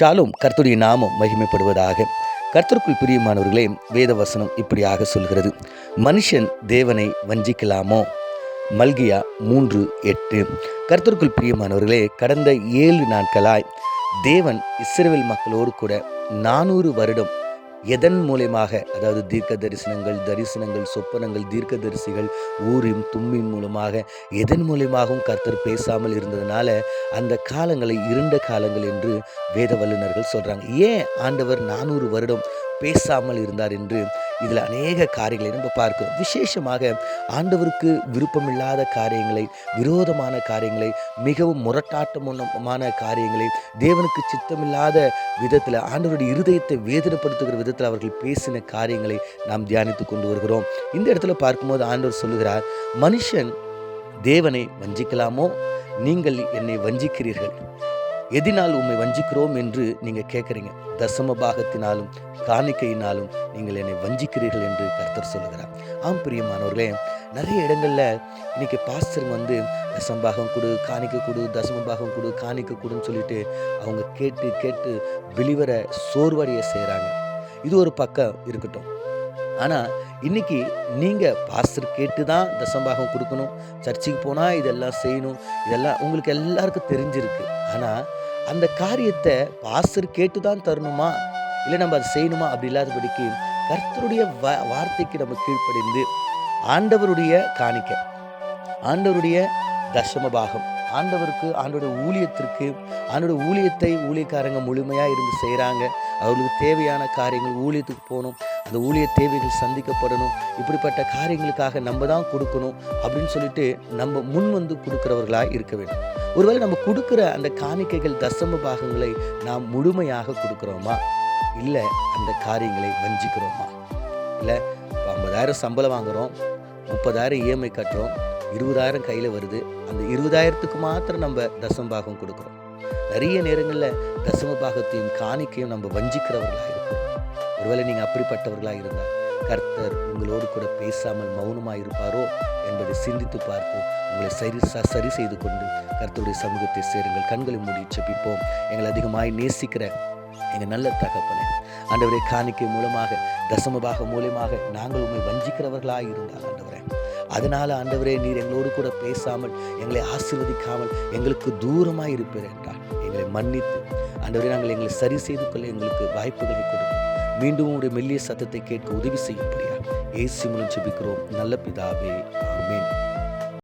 ஷாலும் கர்த்தருடைய நாமம் மகிமைப்படுவதாக. கர்த்தருக்குள் பிரியமானவர்களே வேதவசனம் இப்படியாக சொல்கிறது. மனுஷன் தேவனை வஞ்சிக்கலாமோ? மல்கியா மூன்று எட்டு. கர்த்தருக்குள் பிரியமானவர்களே கடந்த ஏழு நாட்களாய் தேவன் இஸ்ரேல் மக்களோடு கூட நானூறு வருடம் எதன் மூலயமாக அதாவது தீர்க்க தரிசனங்கள் தரிசனங்கள் சொப்பனங்கள் தீர்க்க தரிசிகள் ஊரின் தும்மின் மூலமாக எதன் மூலியமாகவும் கர்த்தர் பேசாமல் இருந்ததுனால அந்த காலங்களை இருண்ட காலங்கள் என்று வேத வல்லுநர்கள் சொல்கிறாங்க ஏன் ஆண்டவர் நானூறு வருடம் பேசாமல் இருந்தார் என்று இதில் அநேக காரியங்களை நம்ம பார்க்கிறோம். விசேஷமாக ஆண்டவருக்கு விருப்பமில்லாத காரியங்களை விரோதமான காரியங்களை மிகவும் முரட்டாட்டமான காரியங்களை தேவனுக்கு சித்தமில்லாத விதத்தில் ஆண்டவருடைய இருதயத்தை வேதனைப்படுத்துகிற விதத்தில் அவர்கள் பேசின காரியங்களை நாம் தியானித்து கொண்டு வருகிறோம். இந்த இடத்துல பார்க்கும்போது ஆண்டவர் சொல்லுகிறார் மனுஷன் தேவனை வஞ்சிக்கலாமோ? நீங்கள் என்னை வஞ்சிக்கிறீர்கள். எதினால் உண்மை வஞ்சிக்கிறோம் என்று நீங்கள் கேட்குறீங்க. தசம பாகத்தினாலும் காணிக்கையினாலும் நீங்கள் என்னை வஞ்சிக்கிறீர்கள் என்று கர்த்தர் சொல்லுகிறார். ஆம் பிரியமானவர்களே நிறைய இடங்களில் இன்னைக்கு பாஸ்டர் வந்து தசம்பாகம் கொடு காணிக்க கொடு தசம பாகம் கொடு காணிக்க கொடுன்னு சொல்லிட்டு அவங்க கேட்டு கேட்டு வெளிவர சோர்வடைய செய்கிறாங்க இது ஒரு பக்கம் இருக்கட்டும். ஆனால் இன்னைக்கு நீங்கள் பாஸ்டர் கேட்டு தான் தசம்பாகம் கொடுக்கணும். சர்ச்சுக்கு போனால் இதெல்லாம் செய்யணும். இதெல்லாம் உங்களுக்கு எல்லாருக்கும் தெரிஞ்சிருக்கு. ஆனால் அந்த காரியத்தை பாஸ்டர் கேட்டு தான் தரணுமா? இல்லை நம்ம அதை செய்யணுமா? அப்படி இல்லாதபடிக்கு கர்த்தருடைய வ வார்த்தைக்கு நம்ம கீழ்ப்படிந்து ஆண்டவருடைய காணிக்க ஆண்டவருடைய தசம பாகம் ஆண்டவருக்கு ஆண்டோட ஊழியத்திற்கு ஆண்டோட ஊழியத்தை ஊழியக்காரங்க முழுமையாக இருந்து செய்கிறாங்க அவர்களுக்கு தேவையான காரியங்கள் ஊழியத்துக்கு போகணும். அந்த ஊழிய தேவைகள் சந்திக்கப்படணும். இப்படிப்பட்ட காரியங்களுக்காக நம்ம தான் கொடுக்கணும் அப்படின்னு சொல்லிட்டு நம்ம முன் வந்து கொடுக்குறவர்களாக இருக்க வேண்டும். ஒருவேளை நம்ம கொடுக்குற அந்த காணிக்கைகள் தசம பாகங்களை நாம் முழுமையாக கொடுக்குறோமா? இல்லை அந்த காரியங்களை வஞ்சிக்கிறோமா? இல்லை இப்போ ஐம்பதாயிரம் சம்பளம் வாங்குகிறோம் முப்பதாயிரம் இஎம்ஐ கட்டுறோம் இருபதாயிரம் கையில் வருது அந்த இருபதாயிரத்துக்கு மாத்திரம் நம்ம தசம பாகம் கொடுக்குறோம். நிறைய நேரங்களில் தசம பாகத்தையும் காணிக்கையும் நம்ம வஞ்சிக்கிறவர்களாக இருக்கிறோம் ஒருவேளை நீங்கள் அப்படிப்பட்டவர்களாக இருந்தால் கர்த்தர் உங்களோடு கூட பேசாமல் மௌனமாக இருப்பாரோ என்பதை சிந்தித்து பார்த்து உங்களை சரி ச- சரி செய்து கொண்டு கர்த்தருடைய சமூகத்தை சேருங்கள். கண்களை மூடி செப்பிப்போம் எங்களை அதிகமாய் நேசிக்கிற எங்கள் நல்ல தகப்பனே ஆண்டவரே காணிக்கை மூலமாக தசமபாக மூலியமாக நாங்கள் உண்மை வஞ்சிக்கிறவர்களாக இருந்தால் ஆண்டவரே. அதனால் ஆண்டவரே நீர் எங்களோடு கூட பேசாமல் எங்களை ஆசீர்வதிக்காமல் எங்களுக்கு தூரமாக இருப்பீர் என்றால் எங்களை மன்னித்து ஆண்டவரே நாங்கள் எங்களை சரி செய்து கொள்ள எங்களுக்கு வாய்ப்புகளை கொடுக்கும் மீண்டும் உடைய மெல்லிய சத்தத்தை கேட்க உதவி செய்யும்படியா ஏசி மூலம் ஜெபிக்கிறோம். நல்ல பிதாவே